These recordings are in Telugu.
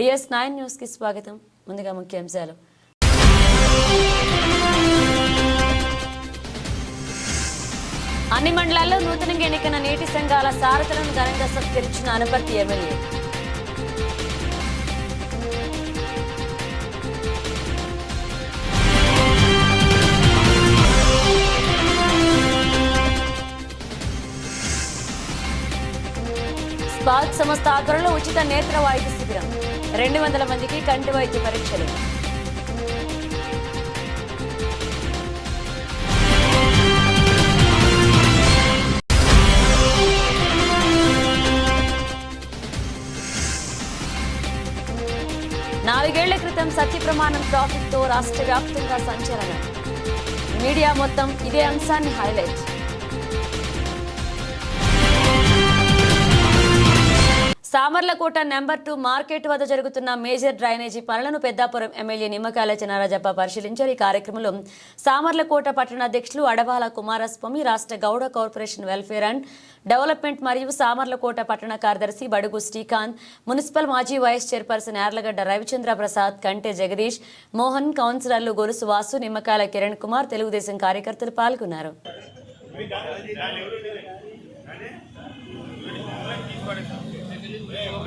డిఎస్ నైన్ న్యూస్కి స్వాగతం. ముందుగా ముఖ్యాంశాలు. అన్ని మండలాల్లో నూతనంగా ఎన్నికైన నీటి సంఘాల సారథులను ఘనంగా సత్కరించిన అనపర్తి ఎమ్మెల్యే. స్పార్క్ సంస్థ ఆధ్వర్యంలో ఉచిత నేత్ర వాయిద్య శిబిరం. రెండు వందల మందికి కంటి వైద్య పరీక్షలు. నాలుగేళ్ళ క్రితం సత్యప్రమాణం ట్రాఫిక్తో రాష్ట్ర వ్యాప్తంగా సంచలనం. మీడియా మొత్తం ఇదే అంశాన్ని highlight Samarlakota number two market వద్ద జరుగుతున్న మేజర్ డ్రైనేజీ పనులను పెద్దాపురం ఎమ్మెల్యే నిమ్మకాయల చినారాజప్ప పరిశీలించారు. ఈ కార్యక్రమంలో సామర్లకోట పట్టణ అధ్యక్షులు అడవాల కుమారస్వామి రాష్ట్ర Gowda corporation welfare and development మరియు సామర్లకోట పట్టణ కార్యదర్శి బడుగు శ్రీకాంత్ మున్సిపల్ మాజీ వైస్ చైర్పర్సన్ యార్లగడ్డ రవిచంద్ర ప్రసాద్ కంటే జగదీష్ మోహన్ కౌన్సిలర్లు గొలుసు వాసు నిమ్మకాయల కిరణ్ కుమార్ తెలుగుదేశం కార్యకర్తలు పాల్గొన్నారు.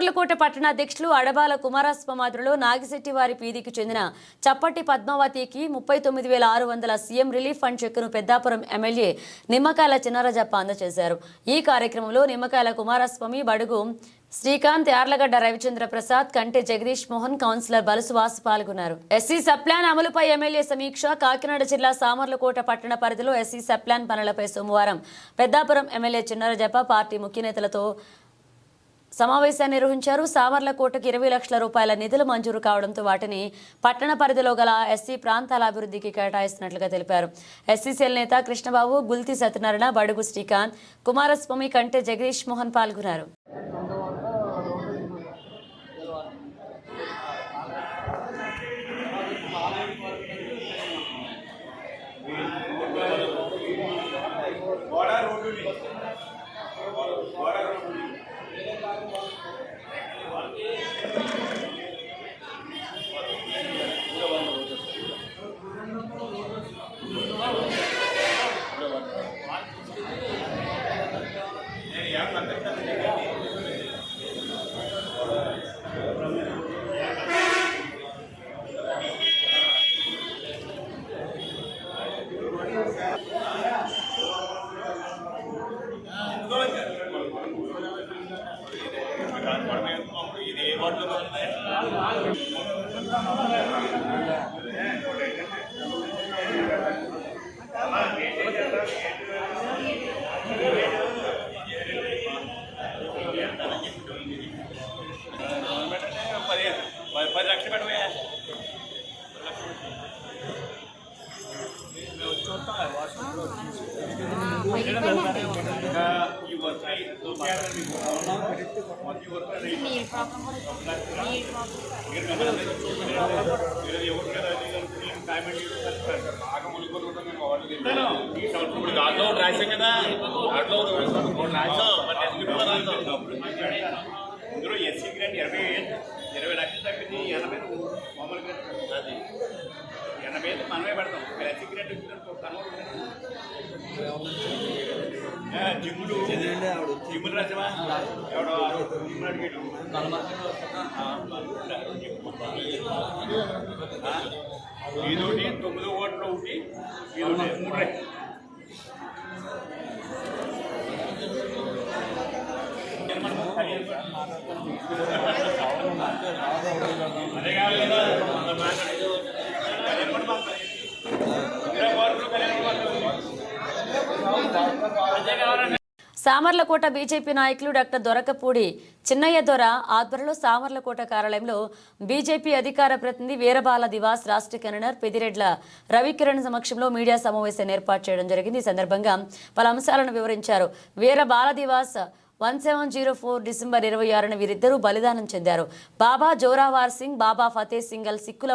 సామర్లకోట పట్టణ అధ్యక్షులు అడబాల కుమారస్వామాదులో నాగిశెట్టి వారి పీదికి చెందిన చప్పటి పద్మావతికి ముప్పై తొమ్మిది వేల ఆరు వందల సీఎం రిలీఫ్ ఫండ్ చెక్కును పెద్దాపురం ఎమ్మెల్యే నిమ్మకాయల చిన్నరాజప్ప అందజేశారు. ఈ కార్యక్రమంలో నిమ్మకాయల కుమారస్వామి బడుగు శ్రీకాంత్ యార్లగడ్డ రవిచంద్ర ప్రసాద్ కంటే జగదీష్ మోహన్ కౌన్సిలర్ బలుసువాస్ పాల్గొన్నారు. ఎస్సీ సప్లాన్ అమలుపై ఎమ్మెల్యే సమీక్ష కాకినాడ జిల్లా సామర్లకోట పట్టణ పరిధిలో ఎస్సీ సప్లాన్ పనులపై సోమవారం పెద్దాపురం ఎమ్మెల్యే చిన్నరజప్ప పార్టీ ముఖ్య నేతలతో సమావేశాన్ని నిర్వహించారు. సామర్లకోటకు ఇరవై లక్షల రూపాయల నిధులు మంజూరు కావడంతో వాటిని పట్టణ పరిధిలో గల ఎస్సీ ప్రాంతాల అభివృద్ధికి కేటాయిస్తున్నట్లుగా తెలిపారు. ఎస్సీసీఎల్ నేత కృష్ణబాబు గుల్తి సత్యనారాయణ బడుగు శ్రీకాంత్ కుమారస్వామి కంటే జగదీష్ మోహన్ పాల్గొన్నారు పది లక్షలు పెట్టవే ఈ వర్క్ నీరు ప్రాబ్లం కూడా నీరు ప్రాబ్లం ఇప్పుడు దాంట్లో ఒకటి రాశాం కదా దాంట్లో ఒకటి రాశాం మరి నెక్స్ట్ కూడా రాద్దాం ఇందులో ఎస్సీ గ్రాంట్ ఇరవై ఇరవై లక్షలు తప్పింది ఎనభై మామూలుగా అది ఎనభై ఐదు మనమే పెడతాం ఎస్సీ గ్రాంట్ వచ్చినట్టు జిమ్ములు. జిమ్ములు రాజమా ఎవడో జిమ్ములు అడిగాడు ఇదొకటి తొమ్మిదో ఓట్లు ఒకటి మూడు అదే కాదు కదా మనం మాట్లాడేది. కళ్యాణ మండపం. ఇరవై కోట్లు కళ్యాణ మండపం. అదే కావాలండి. సామర్లకోట బీజేపీ నాయకులు డాక్టర్ దొరకపూడి చిన్నయ్య దొర ఆధ్వర్యంలో సామర్లకోట కార్యాలయంలో బీజేపీ అధికార ప్రతినిధి వీరబాల దివాస్ రాష్ట్ర కన్వీనర్ పెదిరెడ్ల రవికిరణ్ సమక్షంలో మీడియా సమావేశాన్ని ఏర్పాటు చేయడం జరిగింది. ఈ సందర్భంగా పలు అంశాలను వివరించారు. Veerbaal Diwas one seven zero four December ఇరవై ఆరున వీరిద్దరూ బలిదానం చెందారు. బాబా జోరావార్ సింగ్ బాబా ఫతేహ్ సింగల్ సిక్కుల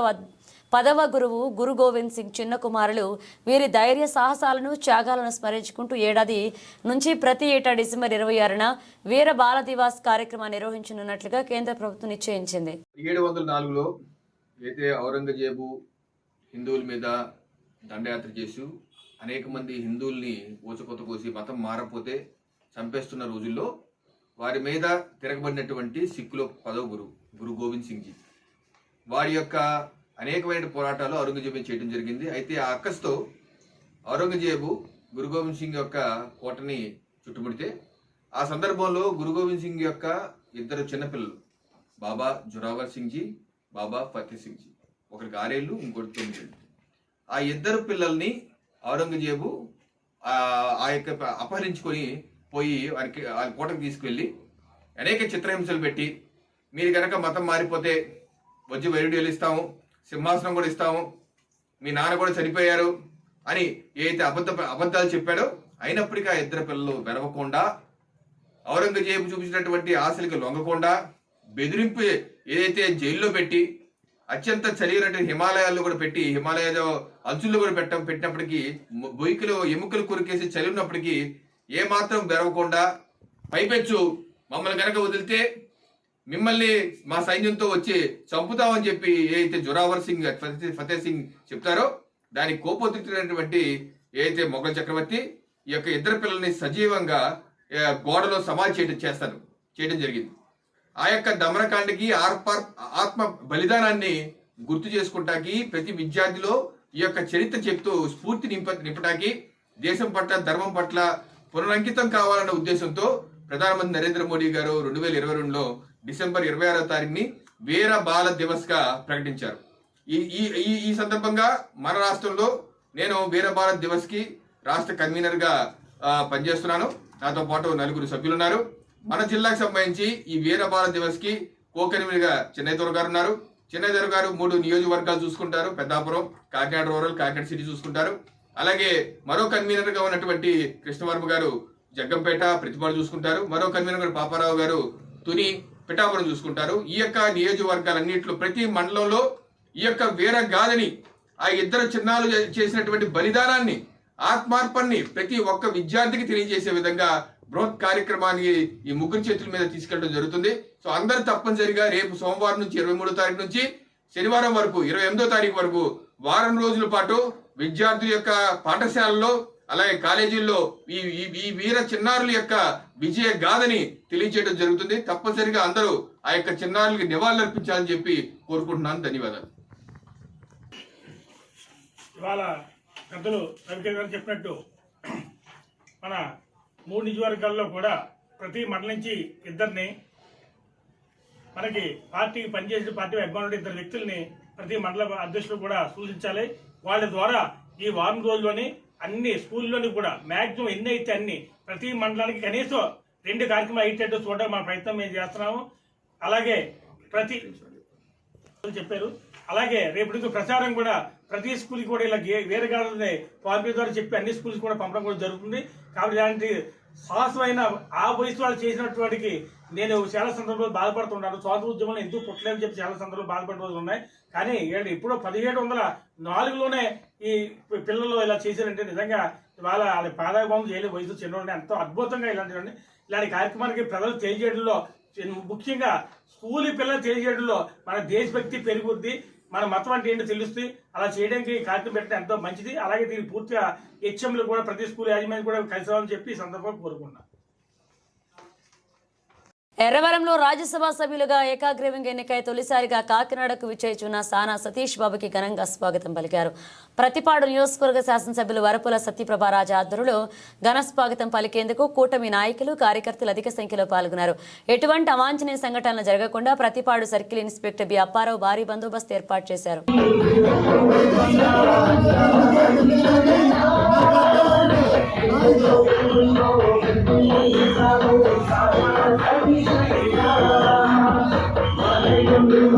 పదవ గురువు గురు గోవింద్ సింగ్ చిన్న కుమారులు వీరి ధైర్య సాహసాలను త్యాగాలను స్మరించుకుంటూ ఏడాది నుంచి ప్రతి ఏటా డిసెంబర్ ఇరవై ఆరున వీర బాల దివాస్ కార్యక్రమాన్ని నిర్వహించనున్నట్లుగా కేంద్ర ప్రభుత్వం నిశ్చయించింది. ఏడు వందల నాలుగులో అయితే ఔరంగజేబు హిందువుల మీద దండయాత్ర చేసి అనేక మంది హిందువుల్ని ఊచకొత్త కోసి మతం మారపోతే చంపేస్తున్న రోజుల్లో వారి మీద తిరగబడినటువంటి సిక్కుల పదవ గురు గురు గోవింద్ సింగ్ జీ వారి యొక్క అనేకమైన పోరాటాలు ఔరంగజేబు చేయడం జరిగింది. అయితే ఆ అక్కస్తో ఔరంగజేబు గురు గోవింద్ సింగ్ యొక్క కోటని చుట్టుముడితే ఆ సందర్భంలో గురు గోవింద్ సింగ్ యొక్క ఇద్దరు చిన్నపిల్లలు బాబా జురావర్ సింగ్ జీ బాబా ఫతే సింగ్ జీ ఒకరికి ఆరేళ్ళు ఇంకోటి తొమ్మిదేళ్ళు ఆ ఇద్దరు పిల్లల్ని ఔరంగజేబు ఆ ఆ యొక్క అపహరించుకొని పోయి వారికి ఆ కోటకు తీసుకువెళ్ళి అనేక చిత్రహింసలు పెట్టి మీరు కనుక మతం మారిపోతే వచ్చి వైరుడు వెళ్ళిస్తాము సింహాసనం కూడా ఇస్తాము. మీ నాన్న కూడా చనిపోయారు అని ఏదైతే అబద్ధ అబద్ధాలు చెప్పాడో అయినప్పటికీ ఆ ఇద్దరు పిల్లలు వెరవకుండా ఔరంగజేబు చూపించినటువంటి ఆశలకు లొంగకుండా బెదిరింపు ఏదైతే జైల్లో పెట్టి అత్యంత చలిగినటువంటి హిమాలయాల్లో కూడా పెట్టి హిమాలయ అంచుల్లో కూడా పెట్ట పెట్టినప్పటికీ బొయ్యికలు ఎముకలు కొరికేసి చలి ఉన్నప్పటికీ ఏ మాత్రం బెరవకుండా పైపెచ్చు మమ్మల్ని కనుక వదిలితే మిమ్మల్ని మా సైన్యంతో వచ్చి చంపుతామని చెప్పి ఏదైతే జొరావర్ సింగ్ ఫతే- సింగ్ చెప్తారో దానికి కోపోద్రిక్తుడైనటువంటి ఏదైతే మొఘల్ చక్రవర్తి ఈ యొక్క ఇద్దరు పిల్లల్ని సజీవంగా గోడలో సమాధి చేయడం చేస్తాను చేయడం జరిగింది. ఆ యొక్క దమనకాండకి ఆర్ప ఆత్మ బలిదానాన్ని గుర్తు చేసుకుంటాకి ప్రతి విద్యార్థిలో ఈ యొక్క చరిత్ర చెప్తూ స్ఫూర్తి నింప నింపటానికి దేశం పట్ల ధర్మం పట్ల పునరంకితం కావాలన్న ఉద్దేశంతో ప్రధానమంత్రి నరేంద్ర మోడీ గారు రెండు వేల ఇరవై రెండులో డిసెంబర్ ఇరవై ఆరో తారీఖుని వీర బాల దివస్గా ప్రకటించారు. ఈ ఈ ఈ- ఈ సందర్భంగా మన రాష్ట్రంలో నేను వీర భారత్ దివస్కి రాష్ట్ర కన్వీనర్గా పనిచేస్తున్నాను. నాతో పాటు నలుగురు సభ్యులు ఉన్నారు మన జిల్లాకు సంబంధించి ఈ వీర భారత్ దివస్కి కో కన్వీనర్గా చెన్నై గారు ఉన్నారు. చెన్నై గారు మూడు నియోజకవర్గాలు చూసుకుంటారు. పెద్దాపురం కాకినాడ రూరల్ కాకినాడ సిటీ చూసుకుంటారు. అలాగే మరో కన్వీనర్గా ఉన్నటువంటి కృష్ణవర్మ గారు జగ్గంపేట ప్రతిపాడు చూసుకుంటారు. మరో కన్వీనర్ గారు పాపారావు గారు తుని పిఠాపురం చూసుకుంటారు. ఈ యొక్క నియోజకవర్గాలన్నింటిలో ప్రతి మండలంలో ఈ యొక్క వీర గాథని ఆ ఇద్దరు చిన్నాలు చేసినటువంటి బలిదానాన్ని ఆత్మార్పణని ప్రతి ఒక్క విద్యార్థికి తెలియజేసే విధంగా బృహత్ కార్యక్రమాన్ని ఈ ముగ్గురు చేతుల మీద తీసుకెళ్ళడం జరుగుతుంది. సో అందరూ తప్పనిసరిగా రేపు సోమవారం నుంచి ఇరవై మూడో తారీఖు నుంచి శనివారం వరకు ఇరవై ఎనిమిదో తారీఖు వరకు వారం రోజుల పాటు విద్యార్థుల యొక్క పాఠశాలలో అలాగే కాలేజీల్లో ఈ ఈ- వీర చిన్నారుల యొక్క విజయ గాథని తెలియజేయడం జరుగుతుంది. తప్పనిసరిగా అందరూ ఆ యొక్క చిన్నారులకి నివాళులర్పించాలని చెప్పి కోరుకుంటున్నాను. ధన్యవాదాలు. ఇవాళ పెద్దలు రవికిరణ్ గారు చెప్పినట్టు మన మూడు నియోజకవర్గాల్లో కూడా ప్రతి మండలం నుంచి ఇద్దరిని మనకి పార్టీకి పనిచేసిన పార్టీ అభిమానులు ఇద్దరు వ్యక్తుల్ని ప్రతి మండల అధ్యక్షులు కూడా సూచించాలి. వాళ్ళ ద్వారా ఈ వారం రోజుల్లోని అన్ని స్కూల్లోని కూడా మ్యాక్సిమం ఎన్ని అయితే అన్ని ప్రతి మండలానికి కనీసం రెండు కార్యక్రమాలు అయ్యేటట్టు చూడడం మా ప్రయత్నం మేము చేస్తున్నాము. అలాగే ప్రతి చెప్పారు. అలాగే రేపు ప్రచారం కూడా ప్రతి స్కూల్కి కూడా ఇలా గే- వేరే కాలని పార్టీ ద్వారా చెప్పి అన్ని స్కూల్స్ కూడా పంపడం కూడా జరుగుతుంది. కాబట్టి ఇలాంటి సాహసమైన ఆ వయసు వాళ్ళు చేసినటువంటికి నేను చాలా సందర్భాలు బాధపడుతున్నాను. స్వాతంత్ర ఉద్యమంలో ఎందుకు పుట్టలేదని చెప్పి చాలా సందర్భాలు బాధపడిన రోజులు ఉన్నాయి. కానీ ఏడు ఇప్పుడు పదిహేడు వందల నాలుగులోనే ఈ పిల్లలు ఇలా చేశారంటే నిజంగా వాళ్ళ వాళ్ళ పాదాభావం చేయలే వయసు చిన్నవాడిని ఎంతో అద్భుతంగా ఇలాంటివన్నీ ఇలాంటి కార్యక్రమానికి ప్రజలు తెలియజేయడంలో ముఖ్యంగా స్కూల్ పిల్లలు తెలియజేయడంలో మన దేశభక్తి పెరుగుద్ది మన మతం అంటే ఏంటో తెలుస్తుంది. అలా చేయడానికి ఈ కార్యక్రమం పెట్టడం ఎంతో మంచిది. అలాగే దీనికి పూర్తిగా హెచ్ఎంలు కూడా ప్రతి స్కూల్ యాజమాన్యం కూడా కలిసి చెప్పి ఈ సందర్భంగా కోరుకున్నాను ఎర్రవరంలో రాజ్యసభ సభ్యులుగా ఏకాగ్రీవంగా ఎన్నికై తొలిసారిగా కాకినాడకు విచ్చేచున్న సానా సతీష్ బాబుకి ఘనంగా స్వాగతం పలికారు. ప్రతిపాడు నియోజకవర్గ శాసనసభ్యులు వరపుల సత్యప్రభారాజు ఆధ్వర్యంలో ఘన స్వాగతం పలికేందుకు కూటమి నాయకులు కార్యకర్తలు అధిక సంఖ్యలో పాల్గొన్నారు. ఎటువంటి అవాంఛనీయ సంఘటనలు జరగకుండా Prathipadu circle inspector B Apparao భారీ బందోబస్తు ఏర్పాటు చేశారు.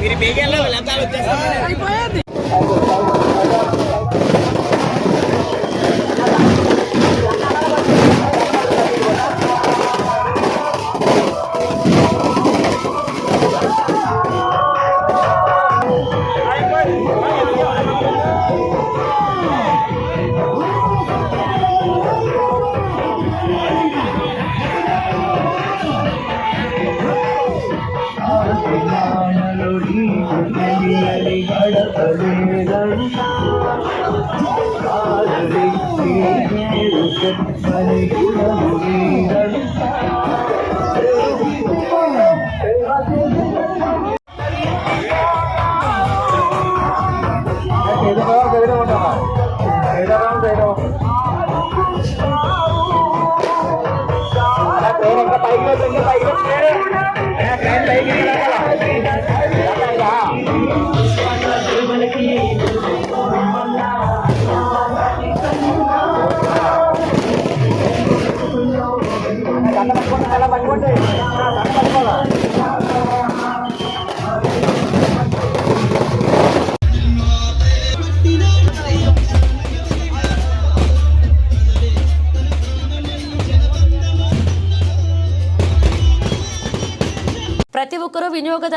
మీరు బేగెళ్ళ లబ్ధాలు వచ్చేస్తారు. అయిపోయింది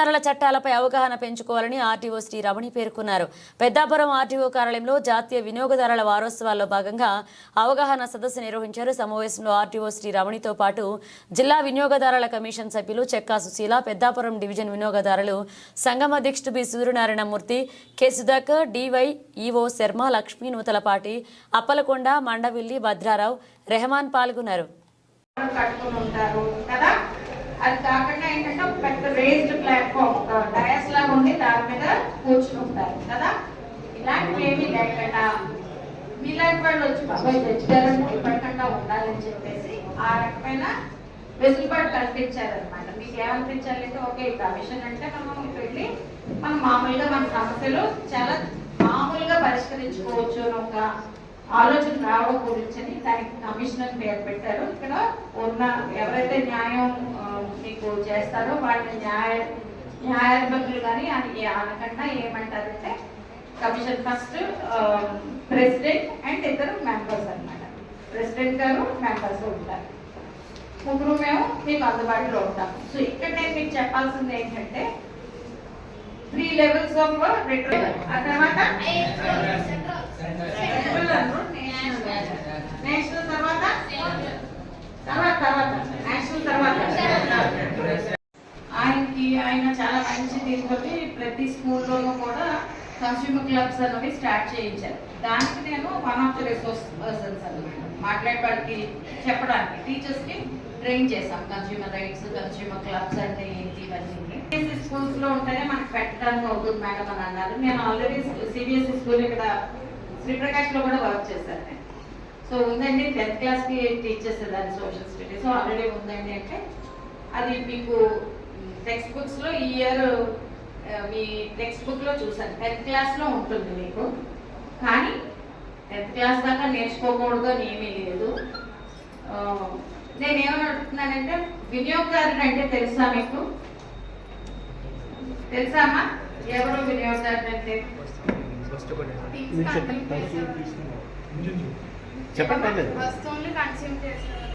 వినియోగదారుల చట్టాలపై అవగాహన పెంచుకోవాలని ఆర్టీఓ శ్రీ రమణి పేర్కొన్నారు. పెద్దాపురం ఆర్టీఓ కార్యాలయంలో జాతీయ వినియోగదారుల వారోత్సవాల్లో భాగంగా అవగాహన సదస్సు నిర్వహించారు. సమావేశంలో ఆర్టీఓ శ్రీ రమణితో పాటు జిల్లా వినియోగదారుల కమిషన్ సభ్యులు చెక్కా సుశీల పెద్దాపురం డివిజన్ వినియోగదారులు సంగమ అధ్యక్షుడు B Suryanarayanamurthy K Sudhakar DY EO Sharma Lakshmi Nuthalapati Appalakonda Mandavilli Bhadrarao Rehman పాల్గొన్నారు. కట్టుకుని ఉంటారు కదా? అది కాకుండా ఏంటంటే ఒక పెద్ద రేస్డ్ ప్లాట్ఫామ్ డయాస్ లాగా ఉండి దాని మీద కూర్చుని ఉంటారు కదా? ఇలాంటివి ఏమీ లేకుండా మీలాంటి వాళ్ళు వచ్చి బాబాయ్ తెచ్చారని ఇప్పటికన్నా ఉండాలని చెప్పేసి ఆ రకమైన వెసులుబాటు కల్పించారనమాట మీకు ఏమనిపించాలంటే ఓకే ఈ కమిషన్ అంటే మనం వెళ్ళి మనం మామూలుగా మన సమస్యలు చాలా మామూలుగా పరిష్కరించుకోవచ్చు అని ఒక ఆలోచన రావడం దానికి కమిషన్ పేరు పెట్టారు. ఇక్కడ ఉన్న ఎవరైతే న్యాయం మీకు చేస్తారో వాళ్ళని న్యాయ న్యాయాధిపతులు కానీ అని అనకుండా ఏమంటారంటే కమిషన్ ఫస్ట్ ప్రెసిడెంట్ అండ్ ఇద్దరు మెంబర్స్ అనమాట ప్రెసిడెంట్ గారు మెంబర్స్ ఉంటారు. ముగ్గురు మేము మీకు అందుబాటులో ఉంటాము సో ఇక్కడ నేను మీకు చెప్పాల్సింది ఏంటంటే త్రీ లెవెల్స్ ఆఫ్ రిటర్న్ ఆ తర్వాత సెంట్రల్ అన్నారు, నేషనల్ నేషనల్ తర్వాత తర్వాత తర్వాత నేషనల్ తర్వాత ఆయనకి ఆయన చాలా మంచి దీంతో ప్రతి స్కూల్లోనూ కూడా కన్స్యూమర్ క్లబ్స్ అనేవి స్టార్ట్ చేయించాను దానికి నేను one of the resource persons అన్నమాట మాట్లాడడానికి చెప్పడానికి టీచర్స్కి ట్రైన్ చేశాం. కన్స్యూమర్ రైట్స్ కన్స్యూమర్ క్లబ్స్ అంటే ఏంటి ఇవన్నీ. స్కూల్స్లో ఉంటేనే మనకు పెట్టడానికి అవుతుంది మేడం అని అన్నారు. నేను ఆల్రెడీ సిబిఎస్ఈ స్కూల్ ఇక్కడ శ్రీప్రకాష్లో కూడా వర్క్ చేశాను నేను. సో ఉందండి టెన్త్ క్లాస్కి టీచర్స్ దాన్ని సోషల్ స్టడీస్ సో ఆల్రెడీ ఉందండి అంటే అది మీకు టెక్స్ట్ బుక్స్లో ఈ ఇయర్ మీ టెక్స్ట్ బుక్లో చూసాను టెన్త్ క్లాస్లో ఉంటుంది మీకు. కానీ టెన్త్ క్లాస్ దాకా నేర్చుకోకూడదు అని ఏమీ లేదు. ఆ, నేను ఏమని అడుగుతున్నానంటే వినియోగదారుడు అంటే తెలుసా మీకు తెలుసా అమ్మా ఎవరు వినియోగదారుడు అంటే చెప్పండి పర్లేదు. వస్తువుల్ని కన్స్యూమ్ చేసిన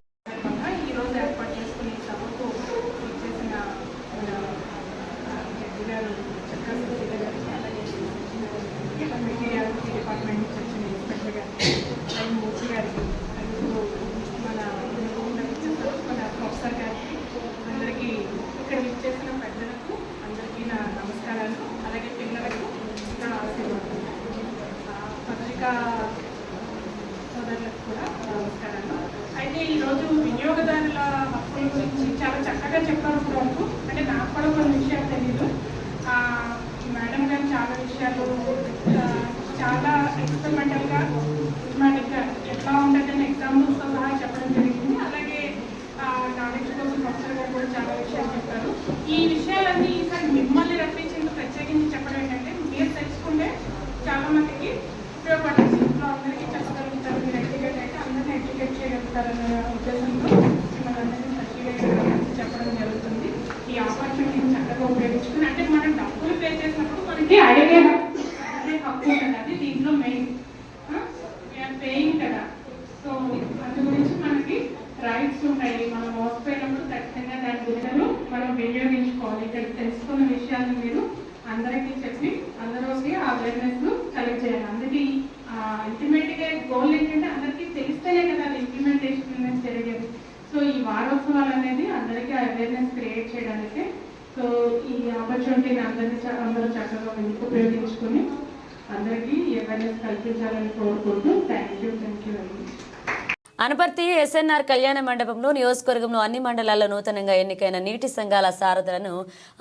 కల్పించాలని కోరుకుంటూ thank you thank you very much Anaparthi SNR కళ్యాణ మండపంలో నియోజకవర్గంలో అన్ని మండలాల్లో నూతనంగా ఎన్నికైన నీటి సంఘాల సారథులను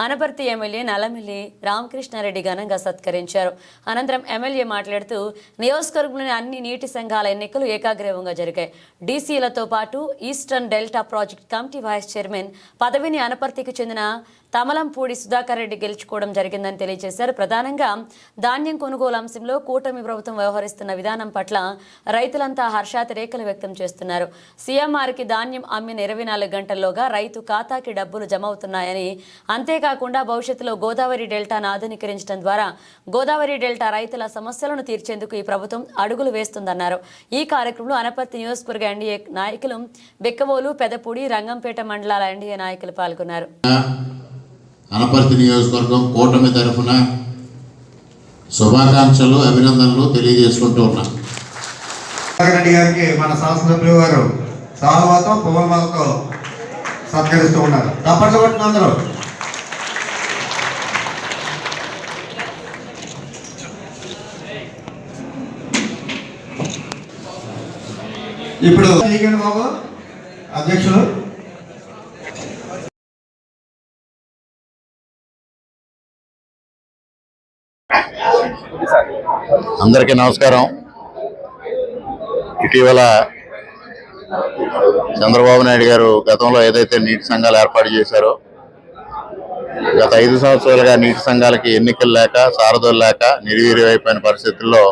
అనపర్తి ఎమ్మెల్యే నలమిల్లి రామకృష్ణారెడ్డి ఘనంగా సత్కరించారు. అనంతరం ఎమ్మెల్యే మాట్లాడుతూ నియోజకవర్గంలోని అన్ని నీటి సంఘాల ఎన్నికలు ఏకాగ్రీవంగా జరిగాయి. డీసీలతో పాటు eastern delta project committee vice chairman పదవిని అనపర్తికి చెందిన తమలంపూడి సుధాకర్ రెడ్డి గెలుచుకోవడం జరిగిందని తెలియజేశారు. ప్రధానంగా ధాన్యం కొనుగోలు అంశంలో కూటమి ప్రభుత్వం వ్యవహరిస్తున్న విధానం పట్ల రైతులంతా హర్షాతిరేకలు వ్యక్తం చేస్తున్నారు. సీఎంఆర్కి ధాన్యం అమ్మిన ఇరవై నాలుగు గంటల్లోగా రైతు ఖాతాకి డబ్బులు జమ అవుతున్నాయని అంతేకాకుండా భవిష్యత్తులో గోదావరి డెల్టాను ఆధునీకరించడం ద్వారా గోదావరి డెల్టా రైతుల సమస్యలను తీర్చేందుకు ఈ ప్రభుత్వం అడుగులు వేస్తుందన్నారు. ఈ కార్యక్రమంలో అనపర్తి నియోజకవర్గ ఎన్డీఏ నాయకులు బెక్కవోలు పెదపూడి రంగంపేట మండలాల ఎన్డీఏ నాయకులు పాల్గొన్నారు. అనపర్తి నియోజకవర్గం కూటమి తరఫున శుభాకాంక్షలు అభినందనలు తెలియజేసుకుంటూ ఉన్నా. రెడ్డి గారికి మన శాసనసభ్యులు గారు సాహవాతో పువ్వులతో సత్కరిస్తూ ఉన్నారు. తప్పట్లు అందరూ. ఇప్పుడు బాబు అధ్యక్షులు అందరికీ నమస్కారం. ఇటీవల చంద్రబాబు నాయుడు గారు గతంలో ఏదైతే నీటి సంఘాలు ఏర్పాటు చేశారో గత ఐదు సంవత్సరాలుగా నీటి సంఘాలకి ఎన్నికలు లేక సారథులు లేక నిర్వీర్యమైపోయిన పరిస్థితుల్లో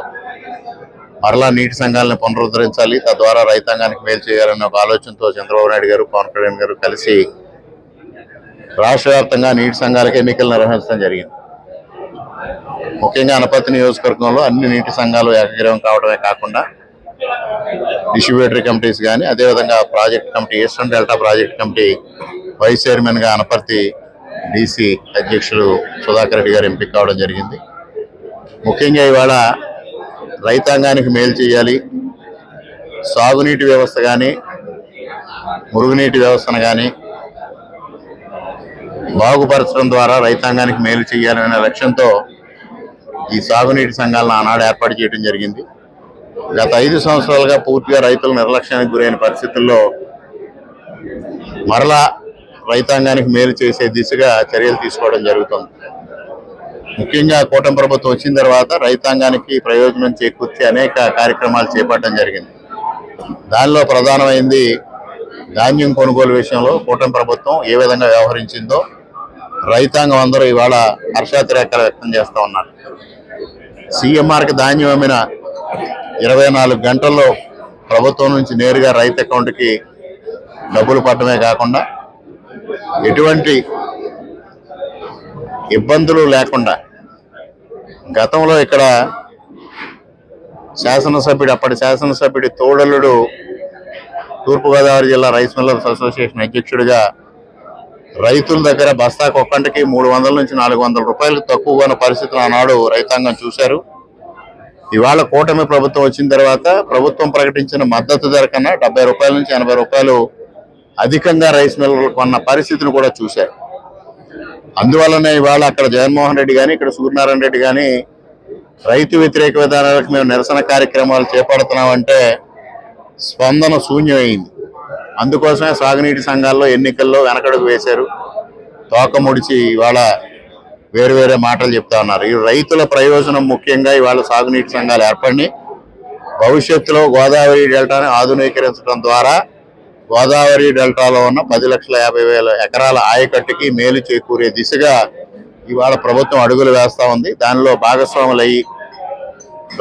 మరలా నీటి సంఘాలను పునరుద్ధరించాలి తద్వారా రైతాంగానికి మేలు చేయాలన్న ఒక ఆలోచనతో చంద్రబాబు నాయుడు గారు పవన్ కళ్యాణ్ గారు కలిసి రాష్ట్ర వ్యాప్తంగా నీటి సంఘాలకు ఎన్నికలు నిర్వహించడం జరిగింది. ముఖ్యంగా అనపర్తి నియోజకవర్గంలో అన్ని నీటి సంఘాలు ఏకగ్రీవం కావడమే కాకుండా డిస్ట్రిబ్యూటరీ కమిటీస్ కానీ అదేవిధంగా project committee eastern delta project committee vice చైర్మన్గా అనపర్తి డీసీ అధ్యక్షులు సుధాకర్ రెడ్డి గారు ఎంపిక కావడం జరిగింది. ముఖ్యంగా ఇవాళ రైతాంగానికి మేలు చేయాలి. సాగునీటి వ్యవస్థ కానీ మురుగునీటి వ్యవస్థను కానీ బాగుపరచడం ద్వారా రైతాంగానికి మేలు చేయాలనే లక్ష్యంతో ఈ సాగునీటి సంఘాలను ఆనాడు ఏర్పాటు చేయడం జరిగింది. గత ఐదు సంవత్సరాలుగా పూర్తిగా రైతుల నిర్లక్ష్యానికి గురైన పరిస్థితుల్లో మరలా రైతాంగానికి మేలు చేసే దిశగా చర్యలు తీసుకోవడం జరుగుతుంది. ముఖ్యంగా కూటమి ప్రభుత్వం వచ్చిన తర్వాత రైతాంగానికి ప్రయోజనం చేకూర్చే అనేక కార్యక్రమాలు చేపట్టడం జరిగింది. దానిలో ప్రధానమైంది ధాన్యం కొనుగోలు విషయంలో కూటమి ప్రభుత్వం ఏ విధంగా వ్యవహరించిందో రైతాంగం అందరూ ఇవాళ హర్షాతిరేకాలు వ్యక్తం చేస్తూ ఉన్నారు. సీఎంఆర్కి ధాన్యం అమ్మిన ఇరవై నాలుగు గంటల్లో ప్రభుత్వం నుంచి నేరుగా రైతు అకౌంట్కి డబ్బులు పడటమే కాకుండా ఎటువంటి ఇబ్బందులు లేకుండా గతంలో ఇక్కడ శాసనసభ్యుడు అప్పటి శాసనసభ్యుడి తోడలుడు తూర్పుగోదావరి జిల్లా రైస్ మిల్లర్స్ అసోసియేషన్ అధ్యక్షుడిగా రైతుల దగ్గర బస్తాకు ఒక్కంటికి మూడు వందల నుంచి నాలుగు వందల రూపాయలకు తక్కువ ఉన్న పరిస్థితులు ఆనాడు రైతాంగం చూశారు. ఇవాళ కూటమి ప్రభుత్వం వచ్చిన తర్వాత ప్రభుత్వం ప్రకటించిన మద్దతు ధర కన్నా డెబ్బై రూపాయల నుంచి ఎనభై రూపాయలు అధికంగా రైస్ మిల్లర్లు కొన్న పరిస్థితిని కూడా చూశారు. అందువల్లనే ఇవాళ అక్కడ జగన్మోహన్ రెడ్డి కానీ ఇక్కడ సూర్యనారాయణ రెడ్డి కానీ రైతు వ్యతిరేక విధానాలకు మేము నిరసన కార్యక్రమాలు చేపడుతున్నామంటే స్పందన శూన్యమైంది. అందుకోసమే సాగునీటి సంఘాల్లో ఎన్నికల్లో వెనకడుగు వేశారు. తోక ముడిచి ఇవాళ వేరు వేరే మాటలు చెప్తా ఉన్నారు. ఈ రైతుల ప్రయోజనం ముఖ్యంగా ఇవాళ సాగునీటి సంఘాలు ఏర్పడి భవిష్యత్తులో గోదావరి డెల్టాను ఆధునీకరించడం ద్వారా గోదావరి డెల్టాలో ఉన్న పది లక్షల యాభై వేల ఎకరాల ఆయకట్టుకి మేలు చేకూరే దిశగా ఇవాళ ప్రభుత్వం అడుగులు వేస్తూ ఉంది. దానిలో భాగస్వాములయ్యి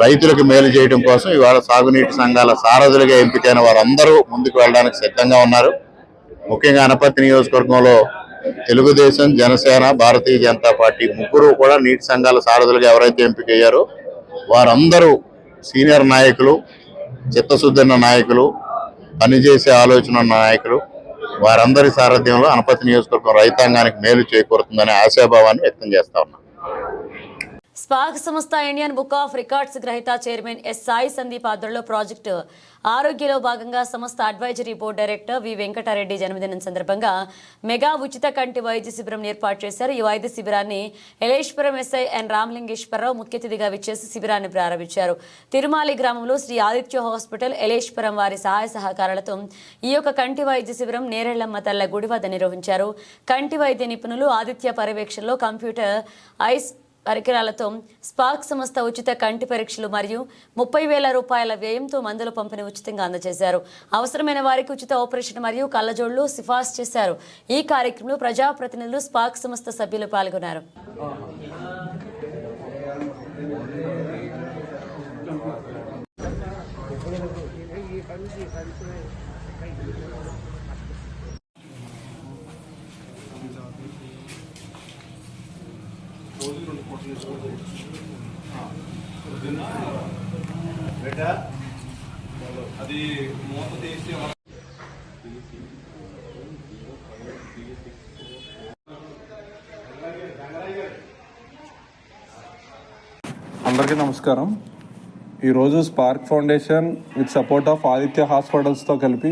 రైతులకు మేలు చేయడం కోసం ఇవాళ సాగునీటి సంఘాల సారథులుగా ఎంపికైన వారందరూ ముందుకు వెళ్ళడానికి సిద్ధంగా ఉన్నారు. ముఖ్యంగా అనపర్తి నియోజకవర్గంలో తెలుగుదేశం జనసేన భారతీయ జనతా పార్టీ ముగ్గురు కూడా నీటి సంఘాల సారథులుగా ఎవరైతే ఎంపికయ్యారో వారందరూ సీనియర్ నాయకులు చిత్తశుద్ధి ఉన్న నాయకులు పనిచేసే ఆలోచన ఉన్న నాయకులు వారందరి సారథ్యంలో అనపతి నియోజకవర్గం రైతాంగానికి మేలు చేకూరుతుందనే ఆశాభావాన్ని వ్యక్తం చేస్తా ఉన్నాం. స్పార్క్ సంస్థ ఇండియన్ బుక్ ఆఫ్ రికార్డ్స్ గ్రహీత చైర్మన్ ఎస్ సాయి సందీప్ ఆధ్వర్యంలో ప్రాజెక్టు ఆరోగ్యలో భాగంగా సంస్థ advisory board director V Venkatareddy జన్మదినం సందర్భంగా మెగా ఉచిత కంటి వైద్య శిబిరం ఏర్పాటు చేశారు. ఈ వైద్య శిబిరాన్ని ఎలేశ్వరం ఎస్ఐ ఎన్ రామలింగేశ్వరరావు ముఖ్య అతిథిగా విచ్చేసి శిబిరాన్ని ప్రారంభించారు. తిరుమాలి గ్రామంలో శ్రీ ఆదిత్య హాస్పిటల్ ఎలేశ్వరం వారి సహాయ సహకారాలతో ఈ యొక్క కంటి వైద్య శిబిరం నేరెళ్ళమ్మ తల్ల గుడి వద్ద నిర్వహించారు. కంటి వైద్య నిపుణులు ఆదిత్య పర్యవేక్షణలో కంప్యూటర్ ఐస్ పరికరాలతో స్పార్క్ సంస్థ ఉచిత కంటి పరీక్షలు మరియు ముప్పై వేల రూపాయల వ్యయంతో మందుల పంపిణీ ఉచితంగా అందజేశారు. అవసరమైన వారికి ఉచిత ఆపరేషన్ మరియు కళ్ళజోళ్ళు సిఫార్సు చేశారు. ఈ కార్యక్రమంలో ప్రజాప్రతినిధులు స్పార్క్ సంస్థ సభ్యులు పాల్గొన్నారు. అందరికీ నమస్కారం. ఈరోజు spark foundation with support of Aditya హాస్పిటల్స్తో కలిపి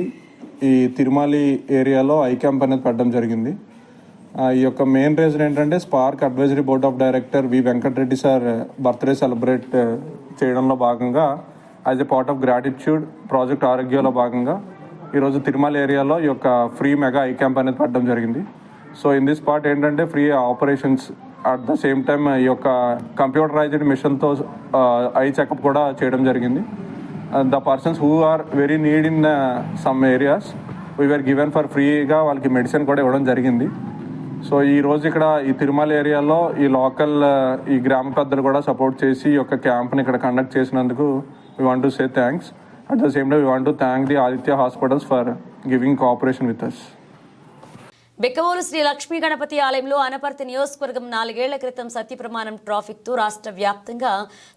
ఈ తిరుమలి ఏరియాలో ఐ క్యాంప్ అనేది పెట్టడం జరిగింది. ఈ యొక్క మెయిన్ రీజన్ ఏంటంటే spark advisory board of director V Venkatareddy sir birthday celebrate చేయడంలో భాగంగా as a part of gratitude project ఆరోగ్యంలో భాగంగా ఈరోజు తిరుమల ఏరియాలో ఈ యొక్క ఫ్రీ మెగా ఐ క్యాంప్ అనేది పెట్టడం జరిగింది. సో ఇన్ దిస్ పార్ట్ ఏంటంటే free operations at the same time ఈ యొక్క కంప్యూటరైజ్డ్ మిషన్తో ఐ చెకప్ కూడా చేయడం జరిగింది. The persons who are very need in some areas were given for ఫ్రీగా వాళ్ళకి మెడిసిన్ కూడా ఇవ్వడం జరిగింది. సో ఈ రోజు ఇక్కడ ఈ తిరుమల ఏరియాలో ఈ లోకల్ uh, ఈ గ్రామ పెద్దలు కూడా సపోర్ట్ చేసి ఈ యొక్క క్యాంప్ని ఇక్కడ కండక్ట్ చేసినందుకు we want to say thanks at the same time we want to thank the Aditya hospitals for giving cooperation with us Bekkavolu Shri Lakshmi Ganapathi ఆలయంలో అనపర్తి నియోజకవర్గం నాలుగేళ్ళ క్రితం సత్యప్రమాణం ట్రాఫిక్తో రాష్ట్ర వ్యాప్తంగా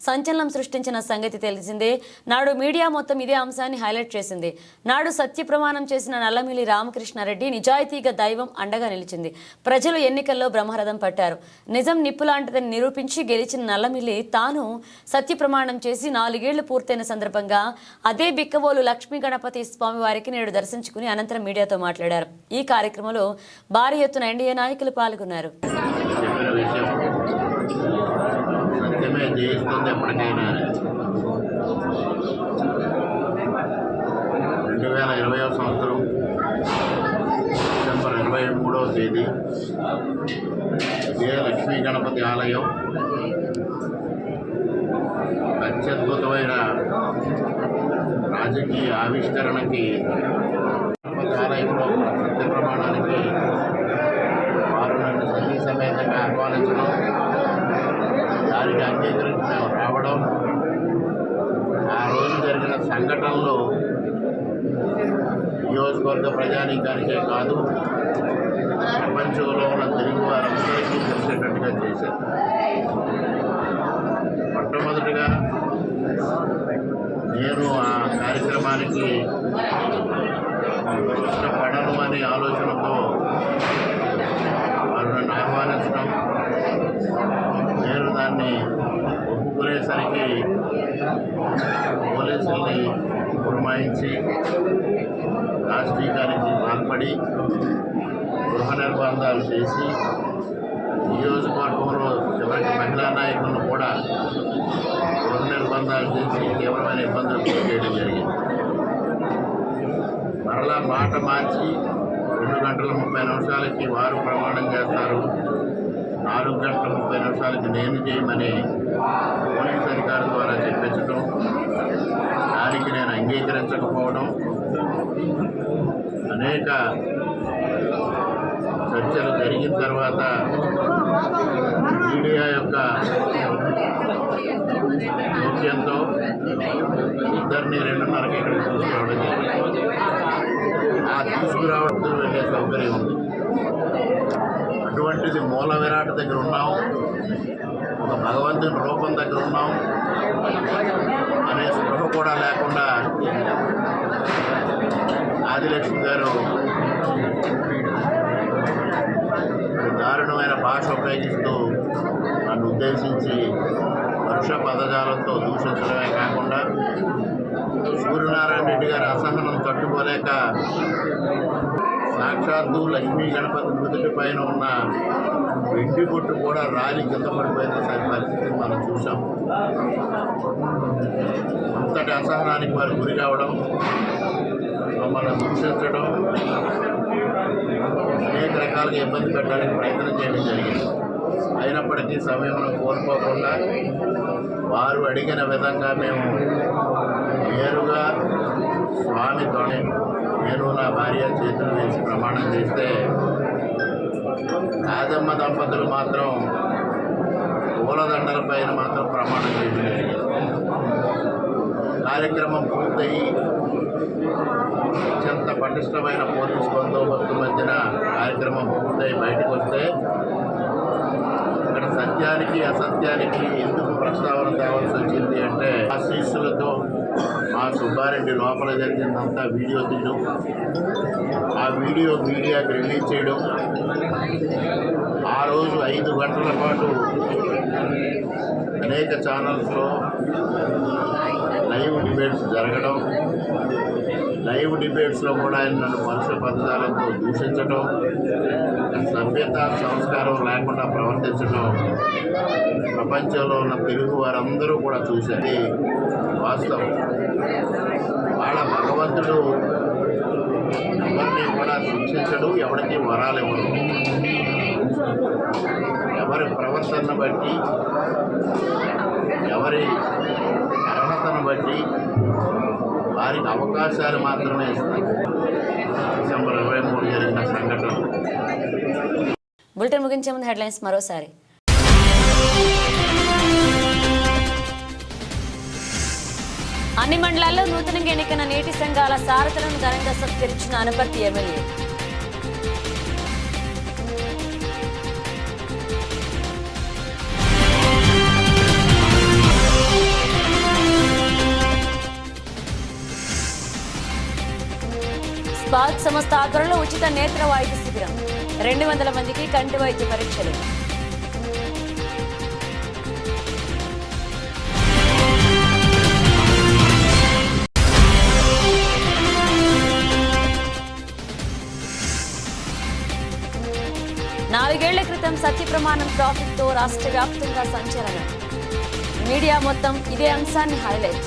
సంచలనం సృష్టించిన సంగతి తెలిసిందే. నాడు మీడియా మొత్తం ఇదే అంశాన్ని హైలైట్ చేసింది. నాడు సత్యప్రమాణం చేసిన నల్లమిలి రామకృష్ణారెడ్డి నిజాయితీగా దైవం అండగా నిలిచింది. ప్రజలు ఎన్నికల్లో బ్రహ్మరథం పట్టారు. నిజం నిప్పులాంటిదని నిరూపించి గెలిచిన నల్లమిల్లి తాను సత్యప్రమాణం చేసి నాలుగేళ్ళు పూర్తయిన సందర్భంగా అదే బిక్కవోలు లక్ష్మీ గణపతి స్వామి వారికి నేడు దర్శించుకుని అనంతరం మీడియాతో మాట్లాడారు. ఈ కార్యక్రమంలో భారీ ఎత్తున ఎన్డీఏ నాయకులు పాల్గొన్నారు. రెండు వేల ఇరవై సంవత్సరం డిసెంబర్ ఇరవై మూడవ తేదీ ఇదే లక్ష్మీ గణపతి ఆలయం. అత్యద్భుతమైన రాజకీయ ఆవిష్కరణకి గణపతి ఆలయంలో సత్య ప్రమాణానికి వారు నన్ను సతీ సమేతంగా ఆహ్వానించడం దానికి అంగీకరించి మేము రావడం ఆ రోజు జరిగిన సంఘటనలు నియోజకవర్గ ప్రజానీకానికే కాదు ప్రపంచంలో ఉన్న తెలుగు వారందరికీ తెలిసేటట్టుగా చేశారు మొట్టమొదటిగా నేను ఆ కార్యక్రమానికి ఇష్టపడను అనే ఆలోచనతో వారు నన్ను ఆహ్వానించడం. నేను దాన్ని ఒప్పుకునేసరికి పోలీసుల్ని పురమాయించి రాష్ట్రీయానికి పాల్పడి గృహ నిర్బంధాలు చేసి నియోజకవర్గంలో చివరికి మహిళా నాయకులను కూడా గృహ నిర్బంధాలు చేసి తీవ్రమైన ఇబ్బందులు గురి చేయడం జరిగింది. మరలా మాట మార్చి రెండు గంటల ముప్పై నిమిషాలకి వారు ప్రమాణం చేస్తారు. నాలుగు గంటల ముప్పై నిమిషాలకి నేను చేయమని పోలీస్ అధికారుల ద్వారా చెప్పించడం దానికి నేను అంగీకరించకపోవడం. అనేక చర్చలు జరిగిన తర్వాత మీడియా యొక్క జోక్యంతో ఇద్దరిని రెండున్నరకి ఇక్కడ తీసుకురావడం జరిగింది. ఆ తీసుకురావడం వెళ్ళే సౌకర్యం ఉంది. అటువంటిది మూల విరాట దగ్గర ఉన్నాం. ఒక భగవంతుని రూపం దగ్గర ఉన్నాం. అనే స్పృహ కూడా లేకుండా ఆదిలక్ష్మి గారు దారుణమైన భాష ఉపయోగిస్తూ నన్ను ఉద్దేశించి వరుష పదజాలంతో దూషించడమే కాకుండా సూర్యనారాయణ రెడ్డి గారి అసహనంతో తట్టుకోలేక సాక్షాత్తు లక్ష్మీ గణపతి మృతుడి పైన ఉన్న వెండి బొట్టు కూడా రాలి కింద పడిపోయిన సరి పరిస్థితి మనం చూసాం అంతటి అసహనానికి వారు గురి కావడం మమ్మల్ని దూషించడం అనేక రకాలుగా ఇబ్బంది పెట్టడానికి ప్రయత్నం చేయడం జరిగింది. అయినప్పటికీ సమయం కోల్పోకుండా వారు అడిగిన విధంగా మేము నేరుగా స్వామితోనే నేను నా భార్య చేతులు వేసి ప్రమాణం చేస్తే రాజమ్మ దంపతులు మాత్రం పూలదండలపైన మాత్రం ప్రమాణం చేయడం కార్యక్రమం పూర్తయి అత్యంత పటిష్టమైన పోలీస్ బందోబస్తు మధ్యన కార్యక్రమం పూర్తయి బయటకు వస్తే సత్యానికి అసత్యానికి ఎందుకు ప్రస్తావన తేవాల్సి వచ్చింది అంటే ఆశీస్సులతో మా సుబ్బారెడ్డి లోపల జరిగిందంతా వీడియో తీయడం ఆ వీడియో మీడియాకి రిలీజ్ చేయడం ఆ రోజు ఐదు గంటల పాటు అనేక ఛానల్స్లో లైవ్ డిబేట్స్ జరగడం లైవ్ డిబేట్స్లో కూడా ఆయన నన్ను మనుషుల పథకాలతో దూషించడం సభ్యత సంస్కారం లేకుండా ప్రవర్తించడం ప్రపంచంలో ఉన్న తెలుగు వారందరూ కూడా చూసేది వాస్తవం. వాళ్ళ భగవంతుడు ఎవరిని కూడా శిక్షించడు ఎవరికి వరాలు ఇవ్వడు. ఎవరి ప్రవర్తన బట్టి ఎవరి అర్హతను బట్టి వారికి అవకాశాలు మాత్రమే ఇస్తారు డిసెంబర్ ఇరవై మూడు జరిగిన సంఘటన. బులెటిన్ ముగించే ముందు హెడ్లైన్స్ మరోసారి. అన్ని మండలాల్లో నూతనంగా ఎన్నికైన నేటి సంఘాల సారథులను ఘనంగా సత్కరించిన అనపర్తి ఎమ్మెల్యే. సంస్థ ఆధ్వర్యంలో ఉచిత నేత్ర వైద్య శిబిరం. రెండు వందల మందికి కంటి వైద్య పరీక్షలు. నాలుగేళ్ళ క్రితం సత్యప్రమాణం ప్రమాణం రాష్ట్ర వ్యాప్తంగా సంచలనం. మీడియా మొత్తం ఇదే అంశాన్ని హైలైట్.